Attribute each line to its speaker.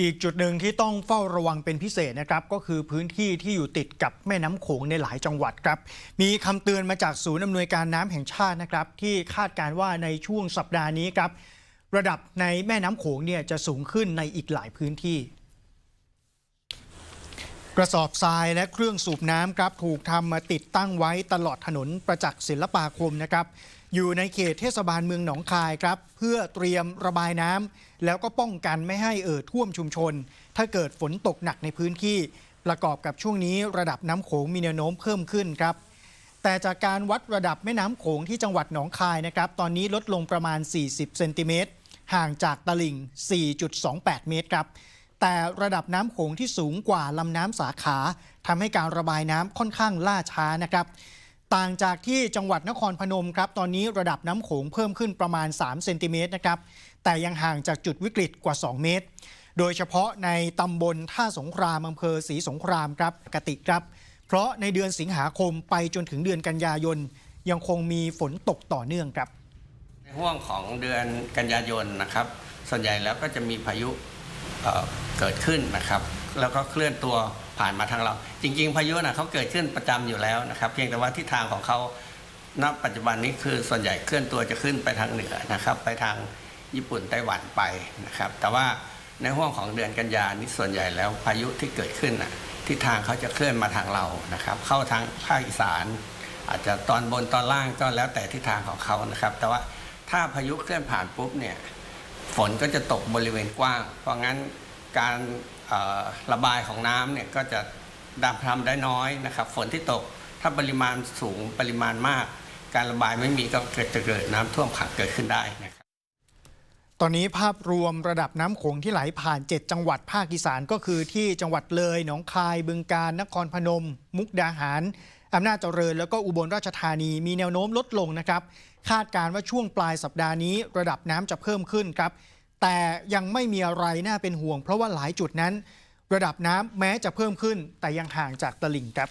Speaker 1: อีกจุดหนึ่งที่ต้องเฝ้าระวังเป็นพิเศษนะครับก็คือพื้นที่ที่อยู่ติดกับแม่น้ำโขงในหลายจังหวัดครับ มีคำเตือนมาจากศูนย์อำนวยการน้ำแห่งชาตินะครับ ที่คาดการว่าในช่วงสัปดาห์นี้ครับ ระดับในแม่น้ำโขงเนี่ยจะสูงขึ้นในอีกหลายพื้นที่ กระสอบทรายและเครื่องสูบน้ำครับถูกทำมาติดตั้งไว้ตลอดถนนประจักษ์ศิลปาคมนะครับ อยู่ในเขตเทศบาลเมืองหนองคายครับ เพื่อเตรียมระบายน้ำแล้วก็ป้องกันไม่ให้เอ่อท่วมชุมชน ถ้าเกิดฝนตกหนักในพื้นที่ ประกอบกับช่วงนี้ระดับน้ำโขงมีแนวโน้มเพิ่มขึ้นครับ แต่จากการวัดระดับแม่น้ำโขงที่จังหวัดหนองคายนะครับ ตอนนี้ลดลงประมาณ 40 เซนติเมตรห่างจากตลิ่ง 4.28 เมตรครับ แต่ระดับน้ำโขงที่สูงกว่าลำน้ำสาขาทำให้การระบายน้ำค่อนข้างล่าช้านะครับ ต่างจากที่จังหวัดนครพนมครับ ตอนนี้ระดับน้ำโขงเพิ่มขึ้นประมาณ 3 เซนติเมตรนะครับ แต่ยังห่างจากจุดวิกฤตกว่า 2 เมตร โดยเฉพาะในตำบลท่าสงครามอำเภอศรีสงครามครับปกติครับ เพราะในเดือนสิงหาคมไปจนถึงเดือนกันยายนยังคงมีฝนตกต่อเนื่องครับ
Speaker 2: ในห่วงของเดือนกันยายนนะครับ ส่วนใหญ่แล้วก็จะมีพายุ เกิดขึ้นนะครับ แล้วก็เคลื่อนตัวผ่านมาทางเรา จริง ๆ พายุนะเขาเกิดขึ้นประจำอยู่แล้วนะครับ เพียงแต่ว่าทิศทางของเขาณปัจจุบันนี้คือส่วนใหญ่เคลื่อนตัวจะขึ้นไปทางเหนือนะครับ ไปทางญี่ปุ่นไต้หวันไปนะครับ แต่ว่าในห่วงของเดือนกันยานี้ส่วนใหญ่แล้วพายุที่เกิดขึ้นน่ะทิศทางเขาจะเคลื่อนมาทางเรานะครับ เข้าทางภาคอีสาน อาจจะตอนบนตอนล่างก็แล้วแต่ทิศทางของเขานะครับ แต่ว่าถ้าพายุเคลื่อนผ่านปุ๊บเนี่ย ฝนก็จะตกบริเวณกว้าง เพราะงั้นการระบายของน้ำเนี่ยก็จะดำทำได้น้อยนะครับ ฝนที่ตกถ้าปริมาณสูงปริมาณมาก การระบายไม่มีก็เกิดจะเกิดน้ำท่วมขังเกิดขึ้นได้นะครับ
Speaker 1: ตอนนี้ภาพรวมระดับน้ำโขงที่ไหลผ่าน 7 จังหวัดภาคอีสานก็คือที่จังหวัดเลย หนองคาย บึงกาฬนครพนม มุกดาหารอำนาจเจริญ แล้วก็อุบลราชธานีมีแนวโน้มลดลงนะครับ คาดการณ์ว่าช่วงปลายสัปดาห์นี้ ระดับน้ำจะเพิ่มขึ้นครับ แต่ยังไม่มีอะไรน่าเป็นห่วง เพราะว่าหลายจุดนั้น ระดับน้ำแม้จะเพิ่มขึ้น แต่ยังห่างจากตลิ่งครับ